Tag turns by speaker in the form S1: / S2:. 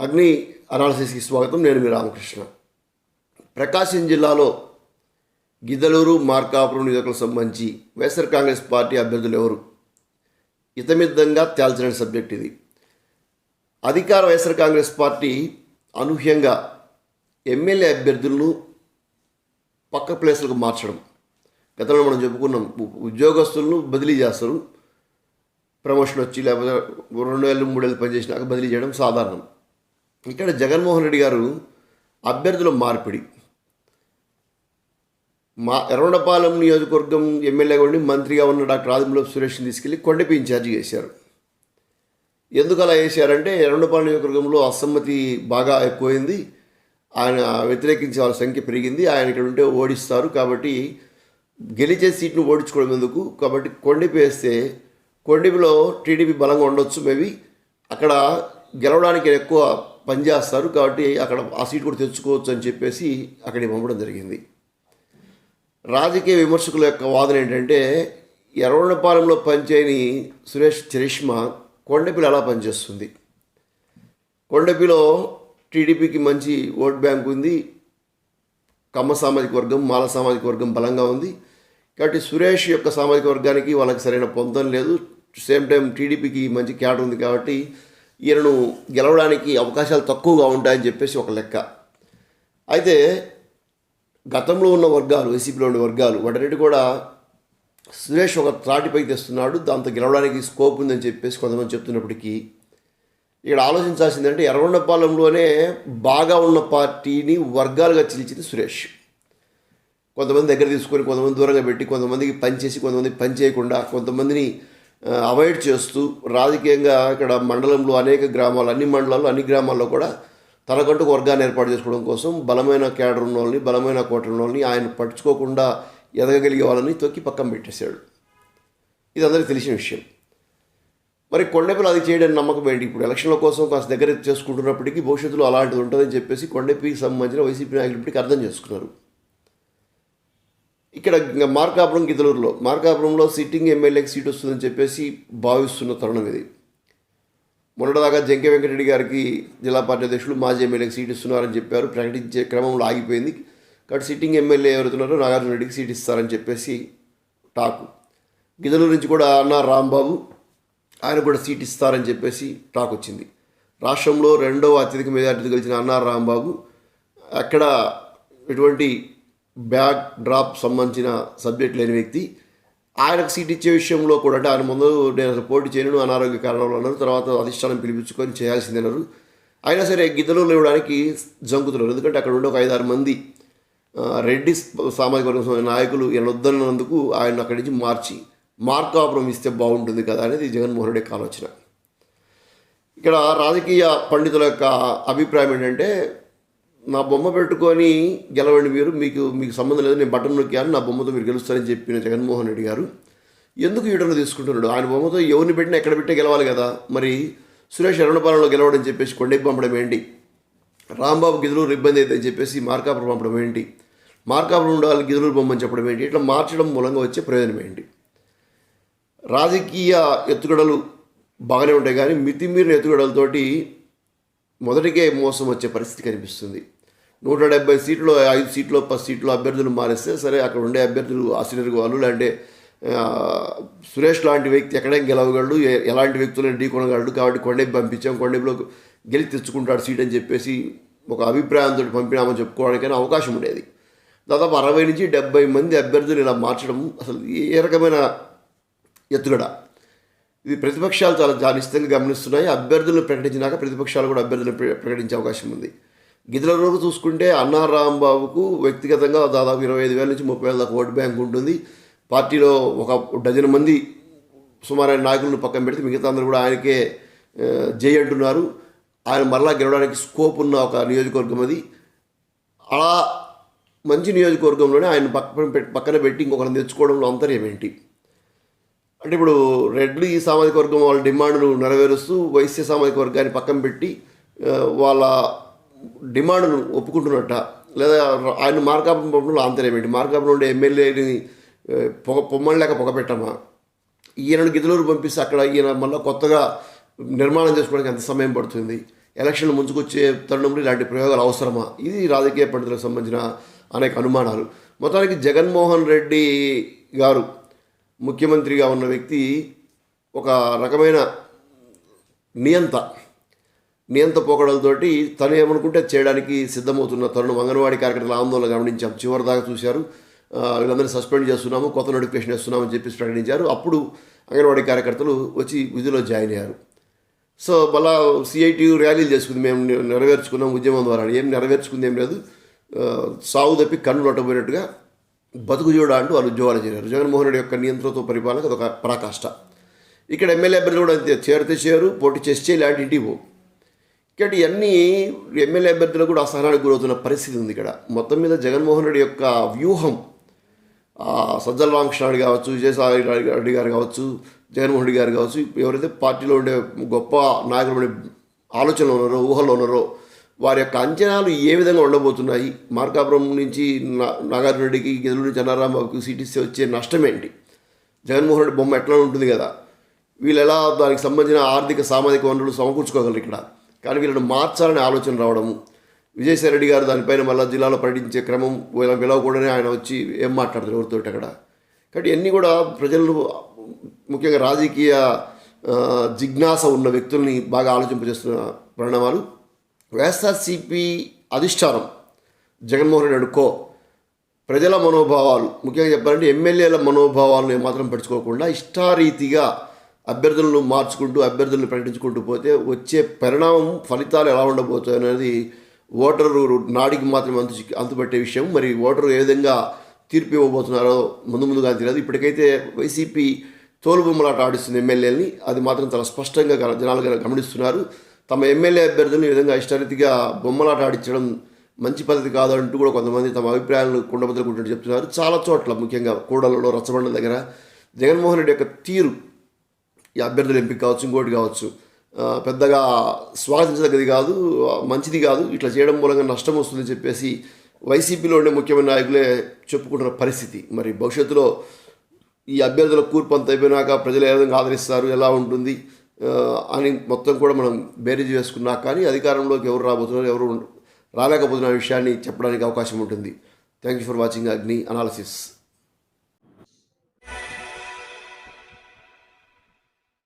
S1: అగ్ని అనాలసిస్కి స్వాగతం. నేను మీ రామకృష్ణ. ప్రకాశం జిల్లాలో గిద్దలూరు మార్కాపురం నియోజకవర్గం సంబంధించి వైఎస్ఆర్ కాంగ్రెస్ పార్టీ అభ్యర్థులు ఎవరు? ఇతమిద్దంగా తేల్చిన సబ్జెక్ట్ ఇది. అధికార వైఎస్ఆర్ కాంగ్రెస్ పార్టీ అనూహ్యంగా ఎమ్మెల్యే అభ్యర్థులను పక్క ప్లేసులకు మార్చడం. గతంలో మనం చెప్పుకున్నాం ఉద్యోగస్తులను బదిలీ చేస్తారు. ప్రమోషన్ వచ్చి లేకపోతే రెండు వేలు మూడేళ్ళు పనిచేసినాక బదిలీ చేయడం సాధారణం. ఇక్కడ జగన్మోహన్ రెడ్డి గారు అభ్యర్థుల మార్పిడి. మా ఎర్రగొండపాలెం నియోజకవర్గం ఎమ్మెల్యేగా ఉండి మంత్రిగా ఉన్న డాక్టర్ ఆదిమూలపు సురేష్ని తీసుకెళ్ళి కొండపి ఇన్ఛార్జి చేశారు. ఎందుకు అలా చేశారంటే ఎర్రగొండపాలెం నియోజకవర్గంలో అసమ్మతి బాగా ఎక్కువైంది. ఆయన వ్యతిరేకించే వాళ్ళ సంఖ్య పెరిగింది. ఆయన ఇక్కడ ఉంటే ఓడిస్తారు కాబట్టి గెలిచే సీట్ను ఓడించుకోవడం ఎందుకు? కాబట్టి కొండపి వేస్తే కొండపిలో టీడీపీ బలంగా ఉండొచ్చు మేబీ. అక్కడ గెలవడానికి ఎక్కువ పనిచేస్తారు కాబట్టి అక్కడ ఆ సీట్ కూడా తెచ్చుకోవచ్చు అని చెప్పేసి అక్కడికి పంపడం జరిగింది. రాజకీయ విమర్శకుల యొక్క వాదన ఏంటంటే ఎర్రగొండపాలెంలో పనిచేయని సురేష్ చరిష్మా కొండపిలో ఎలా పనిచేస్తుంది? కొండపిలో టీడీపీకి మంచి ఓట్ బ్యాంక్ ఉంది కమ్మ సామాజిక వర్గం మాల సామాజిక వర్గం బలంగా ఉంది. కాబట్టి సురేష్ యొక్క సామాజిక వర్గానికి వాళ్ళకి సరైన పొందం లేదు. సేమ్ టైం టీడీపీకి మంచి క్యాడర్ ఉంది కాబట్టి ఈయనను గెలవడానికి అవకాశాలు తక్కువగా ఉంటాయని చెప్పేసి ఒక లెక్క. అయితే గతంలో ఉన్న వర్గాలు వైసీపీలో ఉన్న వర్గాలు వాటన్నిటి కూడా సురేష్ ఒక త్రాటిపై తెస్తున్నాడు దాంతో గెలవడానికి స్కోప్ ఉందని చెప్పేసి కొంతమంది చెప్తున్నప్పటికీ ఇక్కడ ఆలోచించాల్సిందంటే ఎర్రగొండపాలెంలోనే బాగా ఉన్న పార్టీని వర్గాలుగా చిలిచింది సురేష్. కొంతమంది దగ్గర తీసుకొని కొంతమంది దూరంగా పెట్టి కొంతమందికి పనిచేసి కొంతమంది పని చేయకుండా కొంతమందిని అవాయిడ్ చేస్తూ రాజకీయంగా ఇక్కడ మండలంలో అనేక గ్రామాలు అన్ని మండలాల్లో అన్ని గ్రామాల్లో కూడా తనకంటూ వర్గాన్ని ఏర్పాటు చేసుకోవడం కోసం బలమైన క్యాడర్ ఉన్న వాళ్ళని బలమైన కోట ఉన్న వాళ్ళని ఆయన పట్టించుకోకుండా ఎదగగలిగే వాళ్ళని తొక్కి పక్కన పెట్టేశాడు. ఇది అందరికీ తెలిసిన విషయం. మరి కొండపిలు అది చేయడానికి నమ్మకం ఏంటి? ఇప్పుడు ఎలక్షన్ల కోసం కాస్త దగ్గర చేసుకుంటున్నప్పటికీ భవిష్యత్తులో అలాంటిది ఉంటుందని చెప్పేసి కొండపికి సంబంధించిన వైసీపీ నాయకులు ఇప్పటికీ అర్థం చేసుకున్నారు. ఇక్కడ మార్కాపురం గిద్దలూరులో. మార్కాపురంలో సిట్టింగ్ ఎమ్మెల్యేకి సీట్ వస్తుందని చెప్పేసి భావిస్తున్న తరుణం ఇది. మొన్నటిదాకా జంకే వెంకటరెడ్డి గారికి జిల్లా పార్టీ అధ్యక్షులు మాజీ ఎమ్మెల్యేకి సీట్ ఇస్తున్నారని చెప్పారు. ప్రకటించే క్రమంలో ఆగిపోయింది. కాబట్టి సిట్టింగ్ ఎమ్మెల్యే ఎవరుతున్నారో నాగార్జున రెడ్డికి సీట్ ఇస్తారని చెప్పేసి టాకు. గిద్దలూరు నుంచి కూడా అన్న రాంబాబు ఆయన కూడా సీట్ ఇస్తారని చెప్పేసి టాక్ వచ్చింది. రాష్ట్రంలో రెండవ అత్యధిక మెజార్టీ గెలిచిన అన్నార్ రాంబాబు అక్కడ ఎటువంటి బ్యాక్ డ్రాప్ సంబంధించిన సబ్జెక్ట్ లేని వ్యక్తి ఆయనకు సీట్ ఇచ్చే విషయంలో కూడా అంటే ఆయన ముందు నేను అసలు పోటీ చేయను అనారోగ్య కారణంలో అన్నారు తర్వాత అధిష్టానం పిలిపించుకొని చేయాల్సింది అన్నారు. అయినా సరే గిద్దలూరులో లేవడానికి జంకుతున్నారు. ఎందుకంటే అక్కడ ఉండే ఒక ఐదారు మంది రెడ్డి సామాజిక వర్గం నాయకులు ఈయన వద్దన్నందుకు ఆయన అక్కడి నుంచి మార్చి మార్కాపురం ఇస్తే బాగుంటుంది కదా అనేది జగన్మోహన్ రెడ్డి యొక్క ఆలోచన. ఇక్కడ రాజకీయ పండితుల యొక్క అభిప్రాయం ఏంటంటే నా బొమ్మ పెట్టుకొని గెలవండి మీరు మీకు మీకు సంబంధం లేదు నేను బటన్ నొక్కాను నా బొమ్మతో మీరు గెలుస్తారని చెప్పిన జగన్మోహన్ రెడ్డి గారు. ఎందుకు ఈడను తీసుకుంటున్నాడు? ఆయన బొమ్మతో ఎవరిని పెట్టినా ఎక్కడ పెట్టే గెలవాలి కదా. మరి సురేష్ ఎర్రనపాలెంలో గెలవడం చెప్పేసి కొండెక్కి పంపడం ఏంటి? రాంబాబు గిదులూరు ఇబ్బంది అయితే చెప్పేసి మార్కాపురం పంపడం ఏంటి? మార్కాపురం ఉండాలి గిదులూరు బొమ్మని చెప్పడం ఏంటి? ఇట్లా మార్చడం మూలంగా వచ్చే ప్రయోజనం ఏంటి? రాజకీయ ఎత్తుగడలు బాగానే ఉంటాయి కానీ మితిమీరిన ఎత్తుగడలతోటి మొదటికే మోసం వచ్చే పరిస్థితి కనిపిస్తుంది. నూట డెబ్బై సీట్లు ఐదు సీట్లు పది సీట్లు అభ్యర్థులు మారేస్తే సరే అక్కడ ఉండే అభ్యర్థులు ఆశ్చర్య వాళ్ళు లేదంటే సురేష్ లాంటి వ్యక్తి ఎక్కడైనా గెలవగలడు ఎలాంటి వ్యక్తులను ఢీకొనగలడు కాబట్టి కొండేపు పంపించాం కొండేపులో గెలిచి తెచ్చుకుంటాడు సీట్ అని చెప్పేసి ఒక అభిప్రాయంతో పంపినామని చెప్పుకోవడానికైనా అవకాశం ఉండేది. దాదాపు అరవై నుంచి డెబ్బై మంది అభ్యర్థులు ఇలా మార్చడం అసలు ఏ రకమైన ఎత్తుగడ. ఇది ప్రతిపక్షాలు చాలా జానిష్టంగా గమనిస్తున్నాయి. అభ్యర్థులను ప్రకటించినాక ప్రతిపక్షాలు కూడా అభ్యర్థులను ప్రకటించే అవకాశం ఉంది. గిద్దల రోజు చూసుకుంటే అన్నా రాంబాబుకు వ్యక్తిగతంగా దాదాపు ఇరవై ఐదు వేల నుంచి ముప్పై వేల దాకా ఓటు బ్యాంక్ ఉంటుంది. పార్టీలో ఒక డజన్ మంది సుమారైన నాయకులను పక్కన పెడితే మిగతా అందరూ కూడా ఆయనకే ఆ, జై అంటున్నారు. ఆయన మరలా గెలవడానికి స్కోప్ ఉన్న ఒక నియోజకవర్గం అది. అలా మంచి నియోజకవర్గంలోనే ఆయన పక్కన పెట్టి పక్కన పెట్టి ఇంకొకరిని తెచ్చుకోవడంలో అంతర్యం ఏంటి? అంటే ఇప్పుడు రెడ్లు ఈ సామాజిక వర్గం వాళ్ళ డిమాండ్లు నెరవేరుస్తూ వైశ్య సామాజిక వర్గాన్ని పక్కన పెట్టి వాళ్ళ డిమాండ్ను ఒప్పుకుంటున్నట్ట. లేదా ఆయన మార్కాపురం పంపంలో ఆంతర్యం ఏంటి? మార్కాపురం ఉండే ఎమ్మెల్యేని పొగ పొమ్మని లేక పొగ ఈయనను గిద్దలూరు పంపిస్తే అక్కడ ఈయన మళ్ళీ కొత్తగా నిర్మాణం చేసుకోవడానికి ఎంత సమయం పడుతుంది? ఎలక్షన్లు ముంచుకొచ్చే తరుణంలో ఇలాంటి ప్రయోగాలు అవసరమా? ఇది రాజకీయ పండితులకు సంబంధించిన అనేక అనుమానాలు. మొత్తానికి జగన్మోహన్ రెడ్డి గారు ముఖ్యమంత్రిగా ఉన్న వ్యక్తి ఒక రకమైన నియంత నియంత పోకడలతోటి తను ఏమనుకుంటే చేయడానికి సిద్ధమవుతున్న తరుణం అంగన్వాడీ కార్యకర్తల ఆందోళన గమనించాం. చివరి దాకా చూశారు వీళ్ళందరినీ సస్పెండ్ చేస్తున్నాము కొత్త నోటిఫికేషన్ ఇస్తున్నామని చెప్పి ప్రకటించారు. అప్పుడు అంగన్వాడీ కార్యకర్తలు వచ్చి విధిలో జాయిన్ అయ్యారు. సో మళ్ళా సిఐటి ర్యాలీలు చేసుకుంది. మేము నెరవేర్చుకున్నాం ఉద్యమం ద్వారా ఏం నెరవేర్చుకుంది ఏం లేదు. ఆ, సాగు తప్పి కన్ను లొట్టపోయినట్టుగా బతుకు చూడ అంటూ వాళ్ళు ఉద్యోగాలు చేరారు జగన్మోహన్ రెడ్డి యొక్క నియంత్రణతో పరిపాలన అదొక పరాకాష్ట. ఇక్కడ ఎమ్మెల్యే అభ్యర్థులు కూడా అంతే చేరితే చేరు పోటీ చేస్తే ఇలాంటి ఇంటికి పోవు ఇక్కడ ఇవన్నీ ఎమ్మెల్యే అభ్యర్థులు కూడా అసహనానికి గురవుతున్న పరిస్థితి ఉంది ఇక్కడ. మొత్తం మీద జగన్మోహన్ రెడ్డి యొక్క వ్యూహం సజ్జల రామకృష్ణారెడ్డి కావచ్చు విజయసాయి రెడ్డి గారు కావచ్చు జగన్మోహన్ రెడ్డి గారు కావచ్చు ఎవరైతే పార్టీలో ఉండే గొప్ప నాయకులు ఆలోచనలు ఉన్నారో ఊహల్లో ఉన్నారో వారి యొక్క అంచనాలు ఏ విధంగా ఉండబోతున్నాయి? మార్కాపురం నుంచి నాగార్జునరెడ్డికి నాగార్జున రెడ్డికి గెలుగు నుంచి అన్నారాంబాబుకి వచ్చే నష్టం ఏంటి జగన్మోహన్ రెడ్డి బొమ్మ ఎట్లా ఉంటుంది కదా? వీళ్ళు ఎలా దానికి సంబంధించిన ఆర్థిక సామాజిక వనరులు సమకూర్చుకోగలరు ఇక్కడ? కానీ వీళ్ళని మార్చాలనే ఆలోచన రావడము. విజయసాయి రెడ్డి గారు దానిపైన మళ్ళీ జిల్లాలో పర్యటించే క్రమం వీళ్ళ పిలవకూడనే ఆయన వచ్చి ఏం మాట్లాడతారు ఎవరితో అక్కడ? కాబట్టి ఇవన్నీ కూడా ప్రజలు ముఖ్యంగా రాజకీయ జిజ్ఞాస ఉన్న వ్యక్తుల్ని బాగా ఆలోచింపజేస్తున్న పరిణామాలు. వైఎస్ఆర్సీపీ అధిష్టానం జగన్మోహన్ రెడ్డి అనుకో ప్రజల మనోభావాలు ముఖ్యంగా చెప్పాలంటే ఎమ్మెల్యేల మనోభావాలను ఏమాత్రం పట్టించుకోకుండా ఇష్టారీతిగా అభ్యర్థులను మార్చుకుంటూ అభ్యర్థులను ప్రకటించుకుంటూ పోతే వచ్చే పరిణామం ఫలితాలు ఎలా ఉండబోతాయి అనేది ఓటరు నాడికి మాత్రం అంతు అంతుపట్టే విషయం. మరి ఓటరు ఏ విధంగా తీర్పు ఇవ్వబోతున్నారో ముందు ముందుగా తెలియదు. ఇప్పటికైతే వైసీపీ తోలుబొమ్మలాట ఆడిస్తుంది ఎమ్మెల్యేలని అది మాత్రం చాలా స్పష్టంగా జనాలు గమనిస్తున్నారు. తమ ఎమ్మెల్యే అభ్యర్థులను ఈ విధంగా ఇష్టరీతిగా బొమ్మలాట ఆడించడం మంచి పద్ధతి కాదంటూ కూడా కొంతమంది తమ అభిప్రాయాలను కుండబద్దలుకుంటుంటే చెప్తున్నారు. చాలా చోట్ల ముఖ్యంగా కూడలలో రచ్చబండ దగ్గర జగన్మోహన్ రెడ్డి యొక్క తీరు ఈ అభ్యర్థుల ఎంపిక కావచ్చు ఇంకోటి కావచ్చు. పెద్దగా స్వాగతించదగ్గది కాదు మంచిది కాదు. ఇట్లా చేయడం మూలంగా నష్టం వస్తుందని చెప్పేసి వైసీపీలో ఉండే ముఖ్యమైన నాయకులే చెప్పుకుంటున్న పరిస్థితి. మరి భవిష్యత్తులో ఈ అభ్యర్థుల కూర్పు అంత అయిపోయినాక ప్రజలు ఏ విధంగా ఆదరిస్తారు ఎలా ఉంటుంది? అని మొత్తం కూడా మనం బేరీజ్ వేసుకున్నా కానీ అధికారంలోకి ఎవరు రాబోతున్నారు ఎవరు రాలేకపోతున్న విషయాన్ని చెప్పడానికి అవకాశం ఉంటుంది. Thank you for watching Agni analysis